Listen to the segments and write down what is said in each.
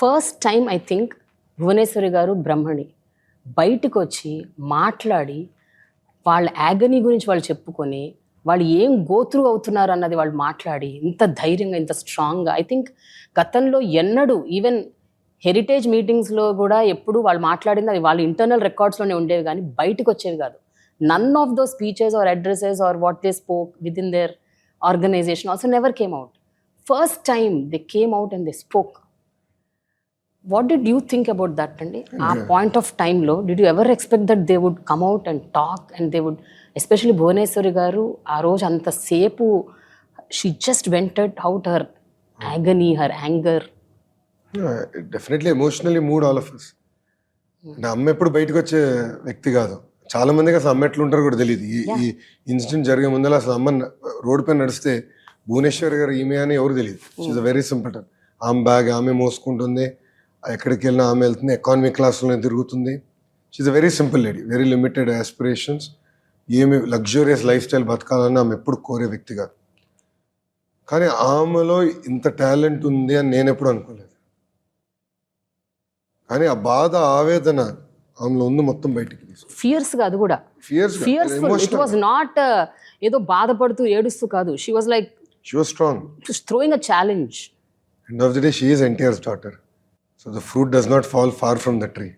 First time I think Bhuvaneshwari గారు బ్రహ్మణి. బయటకు వచ్చి మాట్లాడి వాళ్ళ యాగనీ గురించి వాళ్ళు చెప్పుకొని వాళ్ళు ఏం గోత్రు అవుతున్నారు అన్నది వాళ్ళు మాట్లాడి ఇంత ధైర్యంగా ఇంత స్ట్రాంగ్గా ఐ థింక్ గతంలో ఎన్నడూ ఈవెన్ హెరిటేజ్ మీటింగ్స్లో కూడా ఎప్పుడు వాళ్ళు మాట్లాడింది అది వాళ్ళ ఇంటర్నల్ రికార్డ్స్లోనే ఉండేవి కానీ బయటకు వచ్చేవి కాదు. None of those speeches or addresses or what they spoke with in their organisation also never came out first time they came out and they spoke what did you think about that అండి ఆ point of టైంలో did you ever expect that they would come out and talk and they would especially Bhuvaneshwari గారు ఆ రోజు అంతసేపు she just vented out her agony her anger definitely emotionally mood all of us నా అమ్మ ఎప్పుడు బయటకు వచ్చే వ్యక్తి కాదు. చాలా మందికి అసలు అమ్మ ఎట్లుంటారో కూడా తెలియదు ఈ ఈ ఇన్సిడెంట్ జరిగే ముందర అసలు అమ్మ రోడ్ పైన నడిస్తే భువనేశ్వర్ గారు ఈమె అని ఎవరు తెలియదు షీఈ్ వెరీ సింపుల్ ఆమె బ్యాగ్ ఆమె మోసుకుంటుంది. ఎక్కడికి వెళ్ళినా ఆమె వెళ్తుంది ఎకానమీ క్లాస్లోనే తిరుగుతుంది. She's very simple lady very limited aspirations ఏమి లగ్జూరియస్ లైఫ్ స్టైల్ బతకాలని ఆమె ఎప్పుడు కోరే వ్యక్తి కాదు. కానీ ఆమెలో ఇంత టాలెంట్ ఉంది అని నేను ఎప్పుడు అనుకోలేదు. కానీ ఆ బాధ ఆవేదన ఆమెలో ఉంది మొత్తం బయటికి ఫియర్స్గా అది కూడా. Fierce fierceful it was not ఏదో బాధపడుతూ ఏడుస్తూ కాదు. She was like she was strong throwing a challenge end of the day she is NTR's daughter so the fruit does not fall far from the tree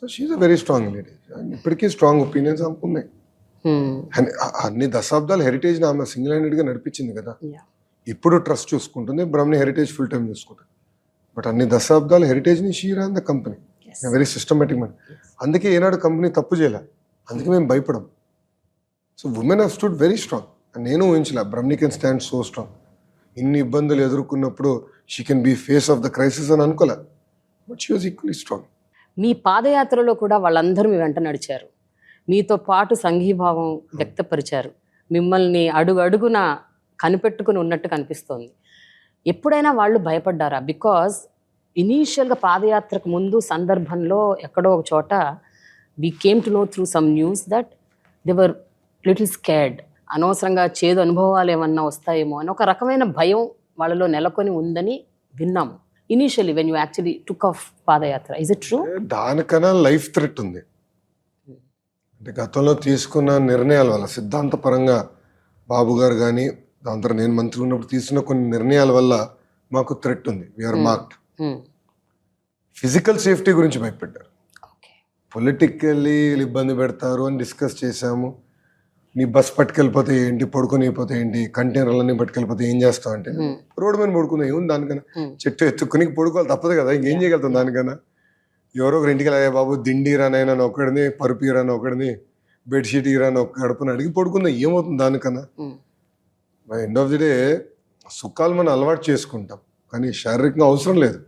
so she's a very strong lady ఇప్పటికీ strong opinions అనుకున్నాయి Hmm. And అన్ని దశాబ్దాలు heritage ఆమె single హ్యాండెడ్గా నడిపించింది కదా. ఇప్పుడు trust చూసుకుంటుంది బ్రహ్మని హెరిటేజ్ ఫుల్ టైం చూసుకుంటుంది. బట్ అన్ని దశాబ్దాలు హెరిటేజ్ని she ran the company very systematic man అందుకే ఏనాడు కంపెనీ తప్పు చేయలే. అందుకే మేము భయపడం. So women have stood very strong నేను ఊహించలే బ్రహ్మని కెన్ స్టాండ్ సో స్ట్రాంగ్ ఇన్ని ఇబ్బందులు ఎదుర్కొన్నప్పుడు she can be face of the crisis అని అనుకోలే. But she was equally strong మీ పాదయాత్రలో కూడా వాళ్ళందరూ మీ వెంట నడిచారు. మీతో పాటు సంఘీభావం వ్యక్తపరిచారు. మిమ్మల్ని అడుగు అడుగున కనిపెట్టుకుని ఉన్నట్టు కనిపిస్తోంది. ఎప్పుడైనా వాళ్ళు భయపడ్డారా? బికాజ్ ఇనీషియల్గా పాదయాత్రకు ముందు సందర్భంలో ఎక్కడో ఒక చోట we came to know through some news that they were little scared అనవసరంగా చేదు అనుభవాలు ఏమన్నా వస్తాయేమో అని ఒక రకమైన భయం వాళ్ళలో నెలకొని ఉందని విన్నాము. Initially when you actually took off padayatra is it true దానికన్నా లైఫ్ థ్రెట్ ఉంది. అంటే గతంలో తీసుకున్న నిర్ణయాల వల్ల సిద్ధాంతపరంగా బాబు గారు కానీ దాని తర్వాత నేను మంత్రి ఉన్నప్పుడు తీసుకున్న కొన్ని నిర్ణయాల వల్ల మాకు థ్రెట్ ఉంది. వీఆర్ మార్క్డ్ ఫిజికల్ సేఫ్టీ గురించి భయపడ్డారు ఓకే పొలిటికల్లీ ఇబ్బంది పెడతారు అని డిస్కస్ చేశాము. నీ బస్ పట్టుకెళ్ళిపోతే ఏంటి? పడుకొని పోతే ఏంటి? కంటైనర్లన్నీ పట్టుకెళ్ళిపోతే ఏం చేస్తావు అంటే రోడ్డు మీద పడుకుందాం ఏముంది దానికన్నా. చెట్టు ఎత్తుకుని పడుకోవాలి తప్పదు కదా ఇంకేం చేయగలుగుతాం దానికన్నా? ఎవరో ఒకరి ఇంటికి వెళ్ళే బాబు దిండి రానైనా ఒకడిని పరుపు ఇరాని ఒకడిని బెడ్షీట్ ఇరాని ఒక గడపని అడిగి పడుకుందాం ఏమవుతుంది దానికన్నా? By end of the day సుఖాలు మనం అలవాటు చేసుకుంటాం కానీ శారీరకంగా అవసరం లేదు.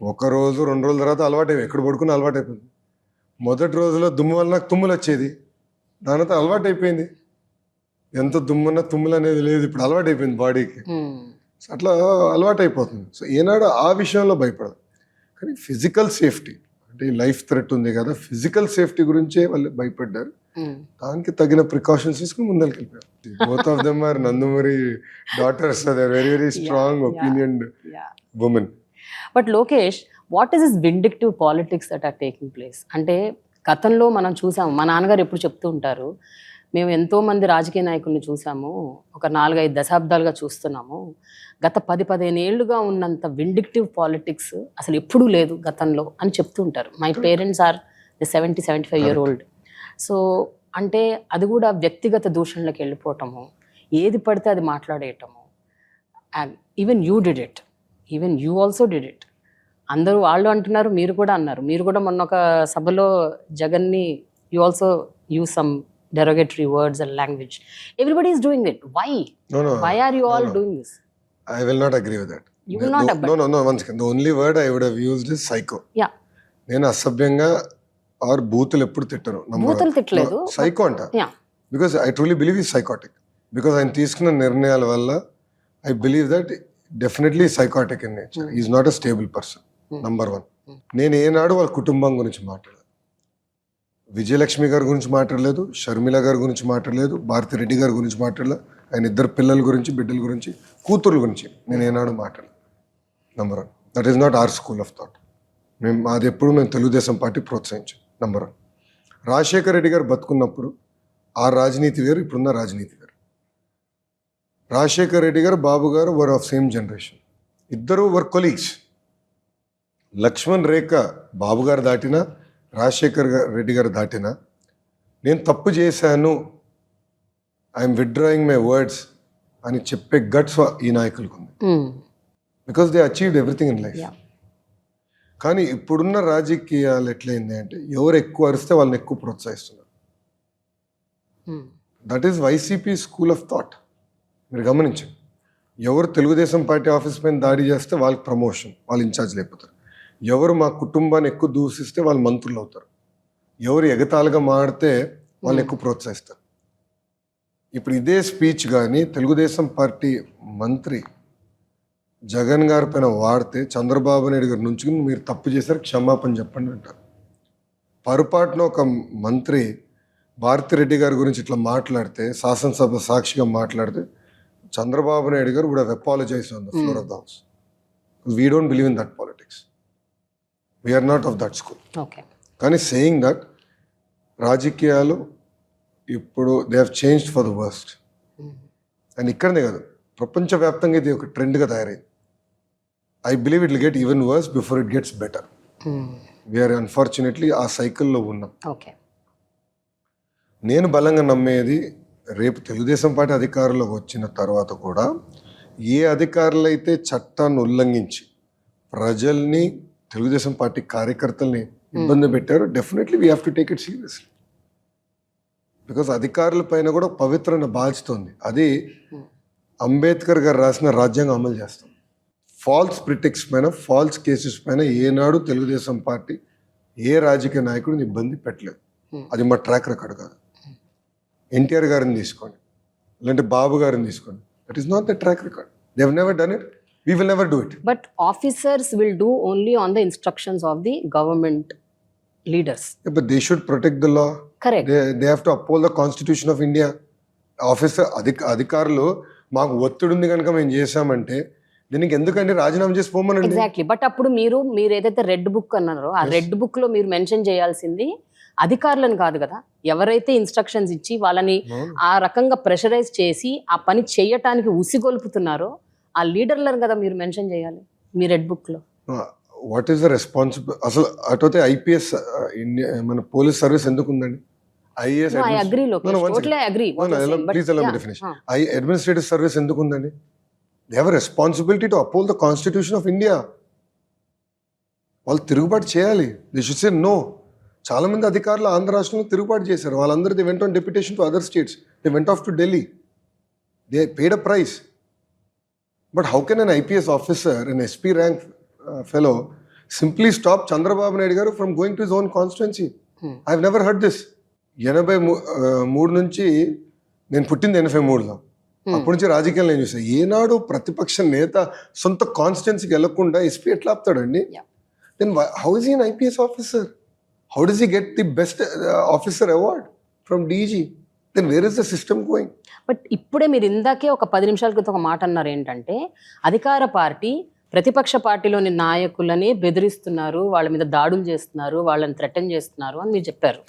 ఒక రోజు రెండు రోజుల తర్వాత అలవాటు ఎక్కడ పడుకుని అలవాటు అయిపోయింది మొదటి రోజులో దుమ్ము వల్ల నాకు తుమ్ములు వచ్చేది. దానితో అలవాటు అయిపోయింది ఎంత దుమ్మున్నా తుమ్ములు అనేది లేదు ఇప్పుడు అలవాటు అయిపోయింది బాడీకి సో అట్లా అలవాటు అయిపోతుంది సో ఏనాడు ఆ విషయంలో భయపడదు. కానీ ఫిజికల్ సేఫ్టీ అంటే లైఫ్ థ్రెట్ ఉంది కదా ఫిజికల్ సేఫ్టీ గురించే వాళ్ళు భయపడ్డారు. దానికి తగిన ప్రికాషన్స్ తీసుకుని ముందరికి వెళ్ళిపోయారు both of them are Nandamuri daughters అదే very very strong opinion women but Lokesh what is is vindictive politics that are taking place అంటే గతంలో మనం చూసాము మా నాన్నగారు ఎప్పుడు చెప్తూ ఉంటారు మేము ఎంతో మంది రాజకీయ నాయకుల్ని చూసాము ఒక నాలుగైదు దశాబ్దాలుగా చూస్తున్నాము. గత పది పదిహేను ఏళ్ళుగా ఉన్నంత విండిక్టివ్ పాలిటిక్స్ అసలు ఎప్పుడూ లేదు గతంలో అని చెప్తూ ఉంటారు. My parents are the seventy seventy five year old so అంటే అది కూడా వ్యక్తిగత దూషణలకు వెళ్ళిపోవటము ఏది పడితే అది మాట్లాడేయటము. And even you did it even you also did it అందరూ వాళ్ళు అంటున్నారు మీరు కూడా అన్నారు. మీరు కూడా మొన్న ఒక సభలో జగన్ని you also use some derogatory words and language everybody is doing it why why are you all doing this I will not agree with that You will not agree. No no no one second the only word I would have used is psycho yeah నేను అసభ్యంగా are బూతులు ఎప్పుడు తిట్టను బూతులు తిట్టలేదు. Psycho అంట. Yeah because I truly believe he psychotic because ఆయన తీసుకున్న నిర్ణయాల వల్ల I believe that definitely psychotic in nature is not a stable person number one నేను ఏనాడు వాళ్ళ కుటుంబం గురించి మాట్లాడలేదు. విజయలక్ష్మి గారి గురించి మాట్లాడలేదు షర్మిల గారి గురించి మాట్లాడలేదు భారతి రెడ్డి గారి గురించి మాట్లాడలేదు ఆయన ఇద్దరు పిల్లల గురించి బిడ్డల గురించి కూతుర్ల గురించి నేను ఏనాడు మాట్లాడలేదు. Number one that is not our school of thought మేము అది ఎప్పుడు మేము తెలుగుదేశం పార్టీ ప్రోత్సహించాం. నంబర్ వన్ రాజశేఖర రెడ్డి గారు బతుకున్నప్పుడు ఆ రాజనీతి వేరు ఇప్పుడున్న రాజనీతి వేరు. రాజశేఖర రెడ్డి గారు బాబు గారు వర్ ఆఫ్ సేమ్ జనరేషన్ ఇద్దరు వర్ కొలీగ్స్ లక్ష్మణ్ రేఖ బాబు గారు దాటినా రాజశేఖర్ రెడ్డి గారు దాటినా నేను తప్పు చేశాను ఐఎమ్ విత్డ్రాయింగ్ మై వర్డ్స్ అని చెప్పే గట్స్ ఈ నాయకులకు ఉంది. Because they achieved everything in life. కానీ ఇప్పుడున్న రాజకీయాలు ఎట్లయింది అంటే ఎవరు ఎక్కువ అరిస్తే వాళ్ళని ఎక్కువ ప్రోత్సహిస్తున్నారు. That is YCP school of thought మీరు గమనించండి ఎవరు తెలుగుదేశం పార్టీ ఆఫీస్ పైన దాడి చేస్తే వాళ్ళకి ప్రమోషన్ వాళ్ళు ఇన్ఛార్జ్ లేకపోతారు ఎవరు మా కుటుంబాన్ని ఎక్కువ దూషిస్తే వాళ్ళు మంత్రులు అవుతారు. ఎవరు ఎగతాళిగా మాడితే వాళ్ళు ఎక్కువ ప్రోత్సహిస్తారు. ఇప్పుడు ఇదే స్పీచ్ కానీ తెలుగుదేశం పార్టీ మంత్రి జగన్ గారి పైన వాడితే చంద్రబాబు నాయుడు గారు నుంచుకుని మీరు తప్పు చేశారు క్షమాపణ చెప్పండి అంటారు. పొరపాటున ఒక మంత్రి భారతిరెడ్డి గారి గురించి ఇట్లా మాట్లాడితే శాసనసభ సాక్షిగా మాట్లాడితే చంద్రబాబు నాయుడు గారు కూడా apologize on the floor of the house. We don't believe in that politics we are not of that school కానీ సేయింగ్ దట్ రాజకీయాలు ఇప్పుడు they have changed for the worst and ఇక్కడనే కాదు ప్రపంచవ్యాప్తంగా ఇది ఒక ట్రెండ్గా తయారైంది. I believe it get even worse before it gets better. We are unfortunately ఆ సైకిల్లో ఉన్నాం. ఓకే నేను బలంగా నమ్మేది రేపు తెలుగుదేశం పార్టీ అధికారంలోకి వచ్చిన తర్వాత కూడా ఏ అధికారులు అయితే చట్టాన్ని ఉల్లంఘించి ప్రజల్ని తెలుగుదేశం పార్టీ కార్యకర్తల్ని ఇబ్బంది పెట్టారు. Definitely we have to take it seriously because అధికారుల పైన కూడా పవిత్రన బాధ్యత అది అంబేద్కర్ గారు రాసిన రాజ్యాంగం అమలు చేస్తాం. ఫాల్స్ ప్రిటెక్స్ పైన ఫాల్స్ కేసెస్ పైన ఏనాడు తెలుగుదేశం పార్టీ ఏ రాజకీయ నాయకుడిని ఇబ్బంది పెట్టలేదు. అది మా ట్రాక్ రికార్డ్ కాదు. ఎన్టీఆర్ గారిని తీసుకోండి. లేదంటే బాబు గారిని తీసుకోండి. That is not the track record they never done it we will never do it But officers will do only on the instructions of the government leaders. But they should protect the law Correct. They they have to uphold the constitution of India officer అధిక అధికారులు మాకు ఒత్తిడి ఉంది కనుక మేము చేశామంటే దీనికి ఎందుకంటే రాజీనామా చేసి పోమనండి? ఎగ్జాక్ట్లీ బట్ అప్పుడు మీరు మీరు ఏదైతే రెడ్ బుక్ అన్నారో ఆ రెడ్ బుక్లో మీరు మెన్షన్ చేయాల్సింది అధికారులను కాదు కదా. ఎవరైతే ఇన్స్ట్రక్షన్స్ ఇచ్చి వాళ్ళని. ఆ రకంగా ప్రెషరైజ్ చేసి ఆ పని చేయటానికి ఉసిగొల్పుతున్నారో ఆ లీడర్లను కదా మీరు మెన్షన్ చేయాలి మీ రెడ్ బుక్లో. వాట్ ఈస్ ద రెస్పాన్సిబుల్ అసలు అటైతే ఐపీఎస్ మన పోలీస్ సర్వీస్ ఎందుకు ఉందండి? ఐఏఎస్ ఐ ప్లీజ్ అలా డెఫినేషన్ అడ్మినిస్ట్రేటివ్ సర్వీస్ ఎందుకు ఉందండి? They have responsibility to uphold the constitution of India వాళ్ళు తిరుగుబాటు చేయాలి. దే షుడ్ సే నో చాలా మంది అధికారులు ఆంధ్ర రాష్ట్రంలో తిరుగుబాటు చేశారు. వాళ్ళందరూ they went on deputation to other states they went off to Delhi they paid a price but how can an IPS officer an SP rank fellow simply stop Chandrababu Naidu garu from going to his own constituency Hmm. I never heard this ఎనభై మూ- ఆ, మూడు నుంచి నేను పుట్టింది ఎనభై మూడులో అప్పటి నుంచి రాజకీయాలు నేను చూసాను ఏనాడు ప్రతిపక్ష నేత సొంత కాన్స్టిట్యున్సీకి వెళ్ళకుండా ఎస్పీ ఎట్లా ఆపుతాడండి Yeah. Then how is an IPS officer how does he get the best officer award from DG then where is the system going but ఇప్పుడే మీరు ఇందాకే ఒక పది నిమిషాల క్రితం ఒక మాట అన్నారు ఏంటంటే అధికార పార్టీ ప్రతిపక్ష పార్టీలోని నాయకులని బెదిరిస్తున్నారు వాళ్ళ మీద దాడులు చేస్తున్నారు వాళ్ళని థ్రెటన్ చేస్తున్నారు అని మీరు చెప్పారు.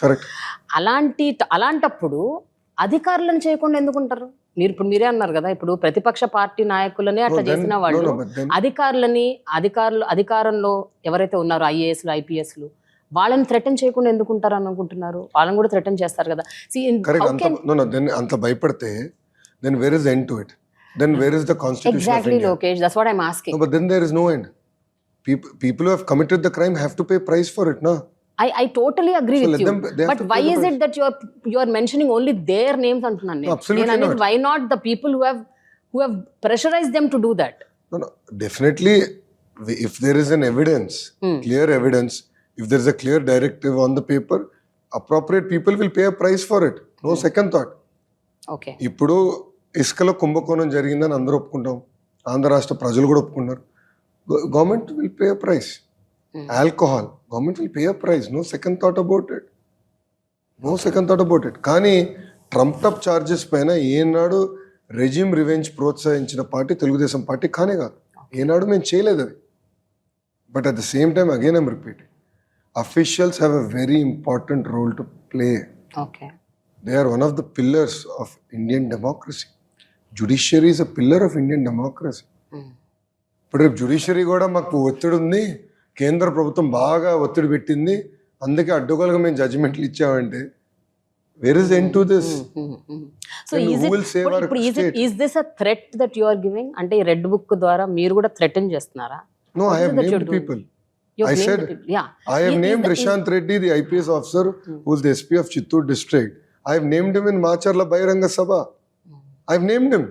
అలాంటి అలాంటప్పుడు అధికారులను చేయకుండా ఎందుకుంటారు? మీరు ఇప్పుడు మీరే అన్నారు కదా ఇప్పుడు ప్రతిపక్ష పార్టీ నాయకులనే అట్లా చేసిన వాళ్ళు అధికారులని అధికారులు అధికారంలో ఎవరైతే ఉన్నారో ఐఏఎస్లు ఐపీఎస్లు వాళ్ళని థ్రెటన్ చేయకుండా ఎందుకుంటారు అని అనుకుంటున్నారు వాళ్ళని కూడా థ్రెటన్ చేస్తారు కదా అంత నో నో దెన్ భయపడితే then where is end to it then where is the constitution there is no end. People, people who have committed the crime have to pay price for it, no? I, I totally agree So with let you. them- they have But to why pay the is it that you're you're mentioning only their names అంటున్నాను నేను. నేను అనేది not. why not the people who have who have pressurized them to do that? No, no. Definitely, we- if there is Hmm. if there is a clear directive on the paper, appropriate people will pay a price for it. No second thought. Okay. ఇప్పుడు ఇసుకలో కుంభకోణం జరిగిందని అందరూ ఒప్పుకుంటాం. ఆంధ్ర రాష్ట్ర ప్రజలు కూడా ఒప్పుకున్నారు government will pay a price Hmm. Alcohol government will pay a price no second thought about it no second thought about it కానీ ట్రంప్ టప్ చార్జెస్ పైన ఏనాడు రెజ్యూమ్ రివెంజ్ ప్రోత్సహించిన పార్టీ తెలుగుదేశం పార్టీ కానే కాదు. ఏనాడు మేము చేయలేదు అది. But at the same time, again, I'm repeating. Officials have a very important role to play. Okay They are one of the pillars of Indian democracy. Judiciary is a pillar of Indian democracy. ఇప్పుడు రేపు judiciary కూడా మాకు ఒత్తిడి ఉంది కేంద్ర ప్రభుత్వం బాగా ఒత్తిడి పెట్టింది అందుకే అడ్డుకోలుగా మేము జడ్జిమెంట్లు ఇచ్చామంటే where is end to this so is this a threat that you are giving అంటే ఈ రెడ్ బుక్ ద్వారా మీరు కూడా థ్రెటన్ చేస్తున్నారా no I have named? People You have I said- people. yeah I have Is- is named Rishant Reddy, the IPS officer, who's the SP of Chittoor district. I have named him in Macharla Bairanga Sabha. I have named him.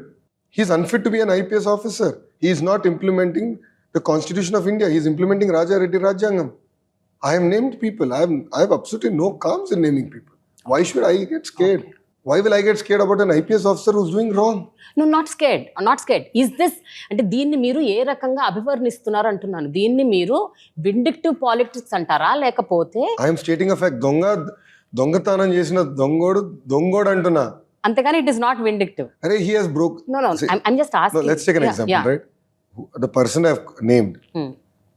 He's unfit to be an IPS officer. He is not implementing the Constitution of India. He is implementing Raja Reddy Rajangam. I have named people. I have, I have absolutely no qualms in naming people. Why should I get scared? Why will I get scared about an IPS officer who's doing wrong? No not scared not scared is this అంటే దీన్ని మీరు ఏ రకంగా అభివర్ణిస్తున్నారు అంటున్నాను దీన్ని మీరు vindictive politics అంటారా లేకపోతే I am stating a fact. దొంగ దొంగతనం చేసిన దొంగోడు దొంగోడు అంటున్నా అంతేగాని ఇట్ ఇస్ నాట్ విండిక్టివ్ అరే he has broke no no I'm just No, asking let's take an example, right? Who- The person I've named, Hmm.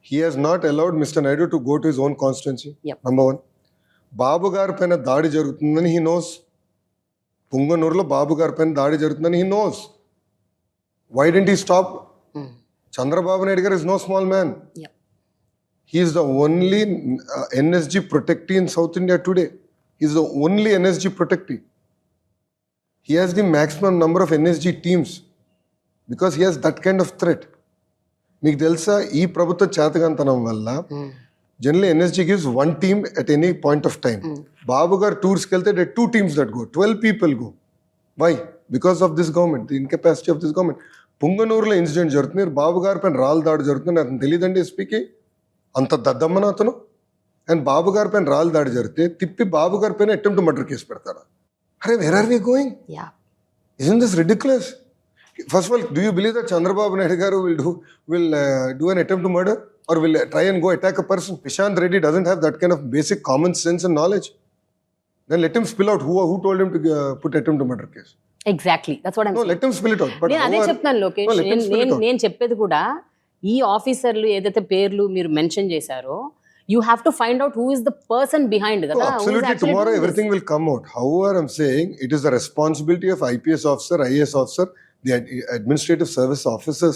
he has not allowed Mr. Naidu to go to his own constituency. Yep. Number one. Babu గారి పైన దాడి జరుగుతుందని he nose పుంగనూరులో బాబు గారి పైన దాడి జరుగుతుందని he knows why didn't he stop Chandrababu Naidu garu is no small man he is the only NSG protectee in south India today is the only NSG protectee he has the maximum number of NSG teams because he has that kind of threat మీకు తెలుసా? ఈ ప్రభుత్వ చేతకంతనం వల్ల generally NSG gives one team at any point of time Babu garu టూర్స్కి వెళ్తే they two teams that go twelve people go why because of this government the incapacity of this government పుంగనూరులో incident జరుగుతుంది మీరు బాబు గారి పైన రాళ్ళు దాడి జరుగుతుంది అతను తెలియదండి ఎస్పీకి అంత దద్దమ్మన అతను అండ్ బాబు గారి పైన రాళ్ళు దాడి జరిగితే తిప్పి బాబు గారి పైన అటెంప్ట్ మర్డర్ కేసు పెడతారా అరే where are we going yeah Isn't this ridiculous? First of all, do you believe that Chandrababu Naidu garu will do will uh, do an attempt to murder? Or will uh, try and go attack a person? Prashant Reddy doesn't have that kind of basic common sense and knowledge. Then let him spill out who who told him to uh, put attempt to murder case. Exactly that's what No, let him spill it out. But నేను అదే how are- చెప్తున్నాను Lokesh No, let him నేను spill it నేను out. నేను చెప్పేది కూడా ఈ ఆఫీసర్లు ఏదైతే పేర్లు మీరు మెన్షన్ చేశారో you have to find out who is the person behind No, కదా who is absolutely. actually Tomorrow doing this. everything will come out. However, I'm saying it is the responsibility of IPS officer, IAS officer, the ad- administrative service officers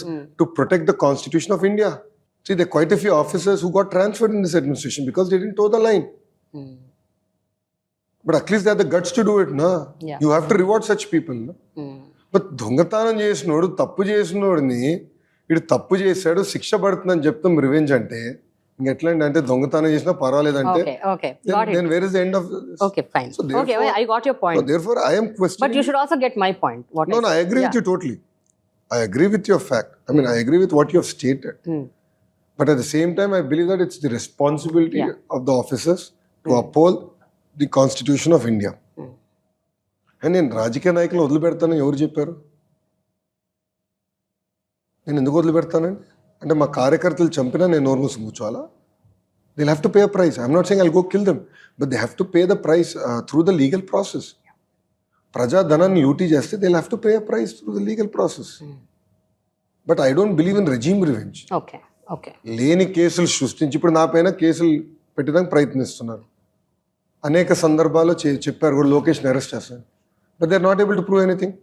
Hmm. to protect the constitution of India. See, there are quite a few officers who got transferred in this administration because they didn't toe the line. Hmm. But at least they have the guts to do it, na? Yeah. You have to reward such people. Na? Hmm. But దొంగతనం చేసినోడు తప్పు చేసినోడిని ఇటు తప్పు చేశాడు శిక్ష పడుతుందని చెప్తాం revenge అంటే ఇంకెట్లా అండి అంటే దొంగతనం చేసినా పర్వాలేదంటే okay okay got it then where is the end of okay fine So okay therefore- I got your point therefore I'm but question you should also get my point what No, no, I agree with you totally. I agree with your fact. I mean, I agree with what you have stated. Hmm. But at the same time, I believe that it's the responsibility Yeah. of the officers to uphold the Constitution of India. Hmm. And నేను రాజకీయ నాయకులు వదిలిపెడతానని ఎవరు చెప్పారు? నేను ఎందుకు వదిలిపెడతానండి అంటే మా కార్యకర్తలు చంపినా నేను నోరు మూసి కూర్చోవాలా? They have to pay a price I'm not saying I'll go kill them but they have to pay the price through the legal process ప్రజాధనాన్ని లూటీ చేస్తే they have to pay a price through the legal process but I don't believe in regime revenge okay okay లేని కేసులు సృష్టించి ఇప్పుడు నా పైన కేసులు పెట్టడానికి ప్రయత్నిస్తున్నారు. అనేక సందర్భాల్లో చే- చెప్పారు కూడా లొకేషన్ అరెస్ట్ చేస్తాను but they are not able to prove anything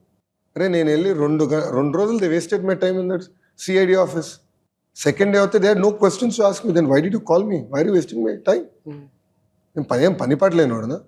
అరే నేను వెళ్ళి రెండు రెండు రోజులు they wasted my time in that CID office second day అయితే they no questions ask me then why did you call me why you wasting my time నేను పని ఏం పని పట్టలేను